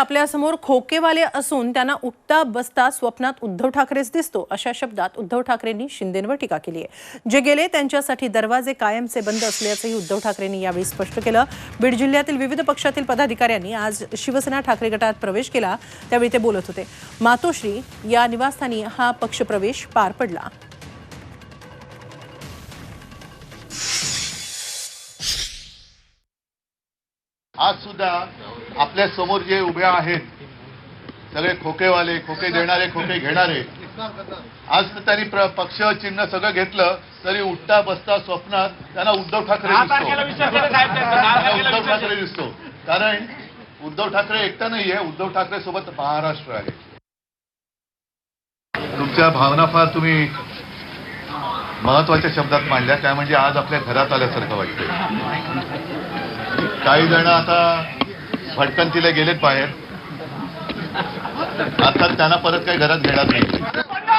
आपल्यासमोर खोकेवाले असून त्यांना उठता बसता स्वप्नात उद्धव ठाकरेच दिसतो अशा शब्दात उद्धव ठाकरेंनी शिंदेंवर टीका केली आहे. जे गेले त्यांच्यासाठी दरवाजे कायमचे बंद असल्याचंही उद्धव ठाकरेंनी यावेळी स्पष्ट केलं. बीड जिल्ह्यातील विविध पक्षातील पदाधिकाऱ्यांनी आज शिवसेना ठाकरे गटात प्रवेश केला त्यावेळी ते बोलत होते. मातोश्री या निवासस्थानी हा पक्षप्रवेश पार पडला. आज सुद्धा आपल्यासमोर जे उभे आहेत सगळे खोकेवाले खोके देणारे खोके घेणारे आज तर त्यांनी पक्ष चिन्ह सगळं घेतलं तरी उठता बसता स्वप्नात त्यांना उद्धव ठाकरे दिसतो. उद्धव ठाकरे दिसतो. कारण उद्धव ठाकरे एकटा नाहीये उद्धव ठाकरे सोबत महाराष्ट्र आहे. तुमच्या भावना फार तुम्ही महत्त्वाच्या शब्दात मांडल्या त्या म्हणजे आज आपल्या घरात आल्यासारखं वाटतंय. काही जण आता भटकंतीला गेलेत बाहेर. आता त्यांना परत काही घरात घेणार नाही.